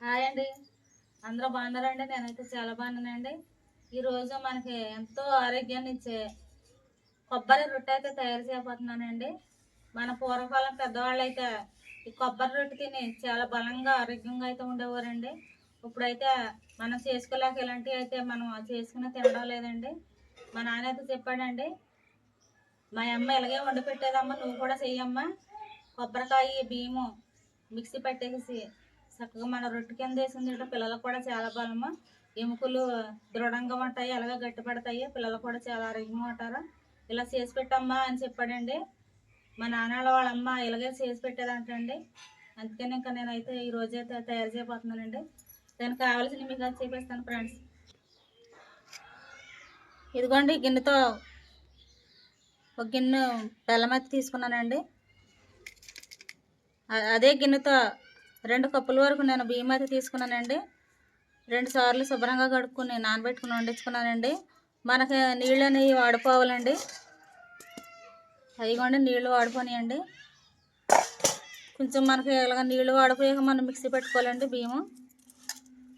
Hi అండి. అందరూ బాగున్నారండి? నేనైతే చాలా బాగున్నానండి. ఈరోజు మనకి ఎంతో ఆరోగ్యాన్ని ఇచ్చే కొబ్బరి రొట్టె అయితే తయారు చేయబోతున్నానండి. మన పూర్వకాలం పెద్దవాళ్ళు అయితే ఈ కొబ్బరి రొట్టె తిని చాలా బలంగా ఆరోగ్యంగా అయితే ఉండేవారండి. ఇప్పుడైతే మనం చేసుకోలేక ఇలాంటివి అయితే మనం చేసుకుని తినడం లేదండి. మా నాన్న అయితే చెప్పాడండి మా అమ్మ ఇలాగే వండి పెట్టేదమ్మా నువ్వు కూడా చెయ్యమ్మా. కొబ్బరికాయ బియ్యము మిక్సీ పట్టేసి చక్కగా మన రొట్టె కింద వేసింది పిల్లలకు కూడా చాలా బలము. ఎముకలు దృఢంగా ఉంటాయి అలాగే గట్టిపడతాయి పిల్లలు కూడా చాలా ఆరోగ్యంగా ఉంటారు. ఇలా చేసి పెట్టమ్మా అని చెప్పాడండి. మా నాన్న వాళ్ళ అమ్మ ఇలాగే చేసి పెట్టేదంటండి. అందుకని ఇంకా నేనైతే ఈ రోజు అయితే తయారు చేయబోతున్నానండి. దానికి కావాల్సిన మీకు అది చేపిస్తాను ఫ్రెండ్స్ ఇదిగోండి గిన్నెతో ఒక గిన్నె బెల్లం తీసుకున్నానండి. అదే గిన్నెతో రెండు కప్పుల వరకు నేను బియ్యం అయితే తీసుకున్నానండి. రెండు సార్లు శుభ్రంగా కడుక్కుని నానబెట్టుకుని వండించుకున్నానండి. మనకి నీళ్ళు అనేవి వాడిపోవాలండి. అదిగోండి నీళ్ళు వాడిపోనియండి. కొంచెం మనకి ఇలాగ నీళ్ళు వాడిపోయాక మనం మిక్సీ పెట్టుకోవాలండి బియ్యము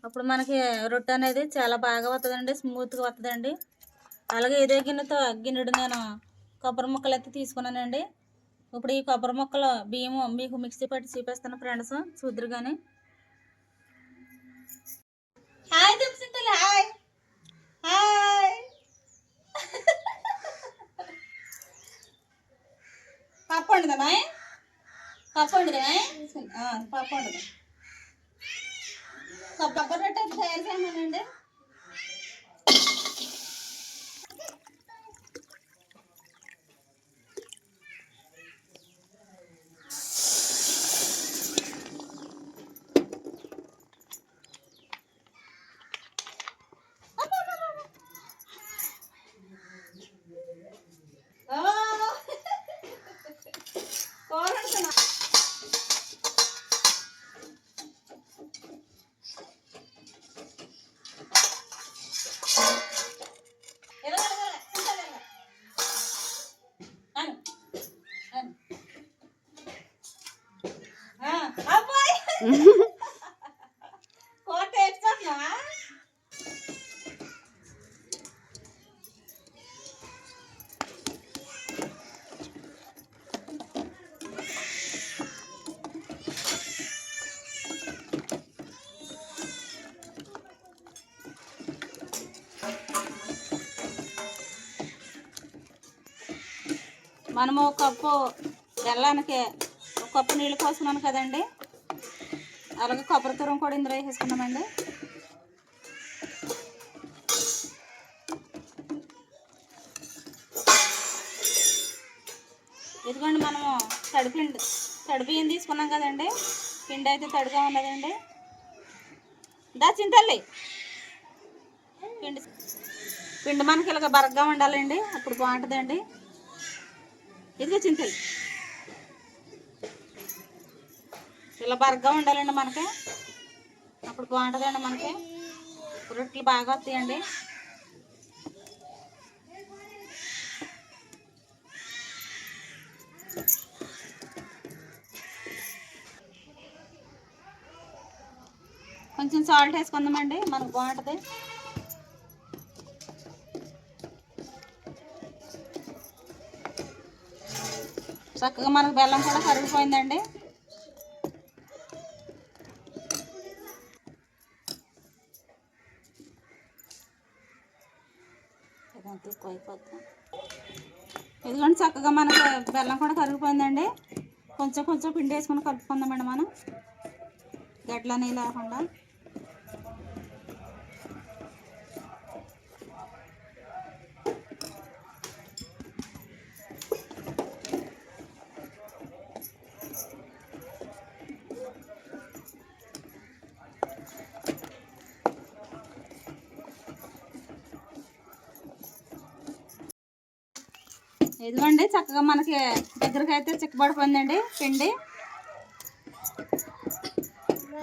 అప్పుడు మనకి రొట్టె అనేది చాలా బాగా వస్తుందండి స్మూత్గా వస్తుందండి అలాగే ఇదే గిన్నెతో గిన్నెడు నేను కొబ్బరి ముక్కలు అయితే తీసుకున్నానండి. ఇప్పుడు ఈ కొబ్బరి ముక్కలు బియ్యము మీకు మిక్సీ పట్టి చూపిస్తాను ఫ్రెండ్స్. చూద్దరు కానీ హాయ్ దిప్సింతలు హాయ్. హాయ్. పప్పు వండుదామా? పప్పు వండుదామా? పప్పు వండుదాం. కొబ్బరి రొట్టె తయారు చేయమనండి ఓ! కూర వండుతున్నా. ఇలా, ఇలా, ఇలా, ఇలా, ఇలా. అను, అను. ఆ, అబ్బాయ్! కూర తెచ్చుకుంటున్నావా? మనము ఒక కప్పు బెల్లానికి ఒక కప్పు నీళ్ళు పోసుకున్నాను కదండి. అలాగే కొబ్బరి తురం కూడా ఇందులో వేసేసుకున్నామండి. ఇదిగోండి మనము తడిపిండి తడిపియ్యం తీసుకున్నాం కదండి. పిండి అయితే తడిగా ఉన్నదండి. దాచింతల్లి పిండి పిండి మనకి ఇలాగ బరగ్గా ఉండాలండి. అప్పుడు బాగుంటుందండి. ఇదిగో చింతలు ఇలా బరగ్గా ఉండాలండి మనకి. అప్పుడు బాగుంటుందండి మనకి. రొట్టెలు బాగా వస్తాయండి. కొంచెం సాల్ట్ వేసుకుందామండి. మనకు బాగుంటుంది. చక్కగా మనకు బెల్లం కూడా కరిగిపోయిందండి. ఇదంతా ఎక్కువ అయిపోతుంది ఇదిగోండి చక్కగా మనకు బెల్లం కూడా కరిగిపోయిందండి. కొంచెం కొంచెం పిండి వేసుకొని కలుపుకుందామండి మనం. గడ్లని లేకుండా. ఇదిగోండి చక్కగా మనకి దగ్గరకు అయితే చిక్కబడిపోయిందండి పిండి.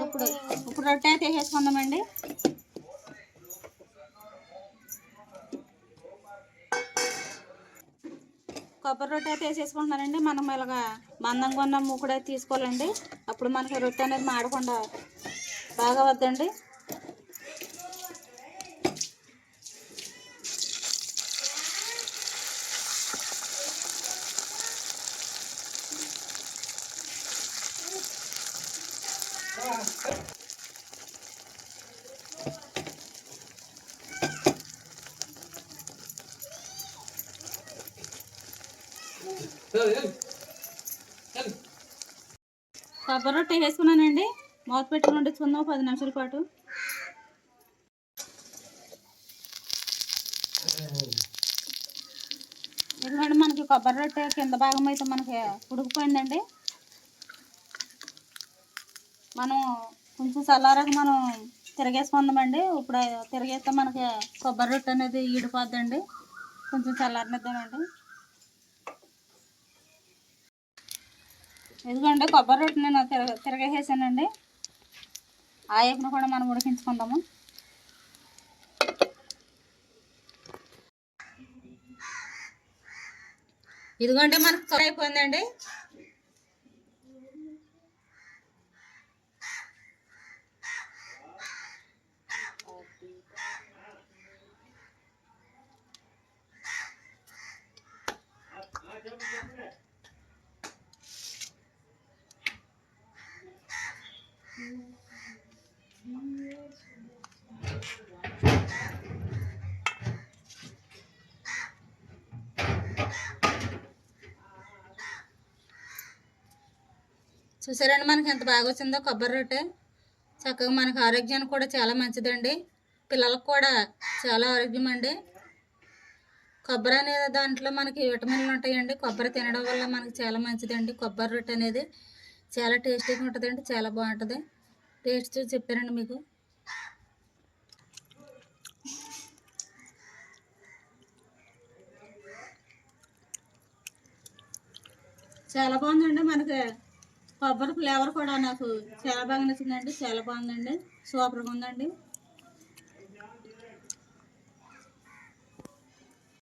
ఇప్పుడు ఇప్పుడు రొట్టె అయితే వేసేసుకుందామండి. కొబ్బరి రొట్టె అయితే వేసేసుకుంటున్నానండి మనం ఇలాగా మందంగా ఉన్న మూకుడు అయితే తీసుకోవాలండి. అప్పుడు మనకి రొట్టె అనేది మాడకుండా బాగా వద్దండి. కొబ్బరి రొట్టె వేసుకున్నానండి. మూత పెట్టుకుని వండించుకుందాం పది నిమిషాల పాటు. ఎందుకంటే మనకి కొబ్బరి రొట్టె కింద భాగం అయితే మనకి ఉడికిపోయిందండి. మనం కొంచెం చల్లారాక మనం తిరగేసుకుందామండి. ఇప్పుడు తిరిగేస్తే మనకి కొబ్బరి రొట్టె అనేది ఈడిపోద్దండి. కొంచెం చల్లారనిద్దామండి. ఇదిగోండి కొబ్బరి రొట్టె నేను తిరగ తిరగేసానండి ఆ ఏపును కూడా మనం ఉడికించుకుందాము. ఇదిగోండి మనకు త్వర అయిపోయిందండి. చూసారండి మనకి ఎంత బాగా వచ్చిందో కొబ్బరి రొట్టె. చక్కగా మనకు ఆరోగ్యానికి కూడా చాలా మంచిదండి. పిల్లలకు కూడా చాలా ఆరోగ్యం అండి కొబ్బరి అనేది దాంట్లో మనకి విటమిన్లు ఉంటాయండి. కొబ్బరి తినడం వల్ల మనకి చాలా మంచిదండి. కొబ్బరి రొట్టె అనేది చాలా టేస్టీగా ఉంటుందండి. చాలా బాగుంటుంది. టేస్ట్ చూసి చెప్పారండి మీకు. చాలా బాగుందండి మనకి. కొబ్బరి ఫ్లేవర్ కూడా నాకు చాలా బాగా నచ్చిందండి చాలా బాగుందండి సూపర్గా ఉందండి.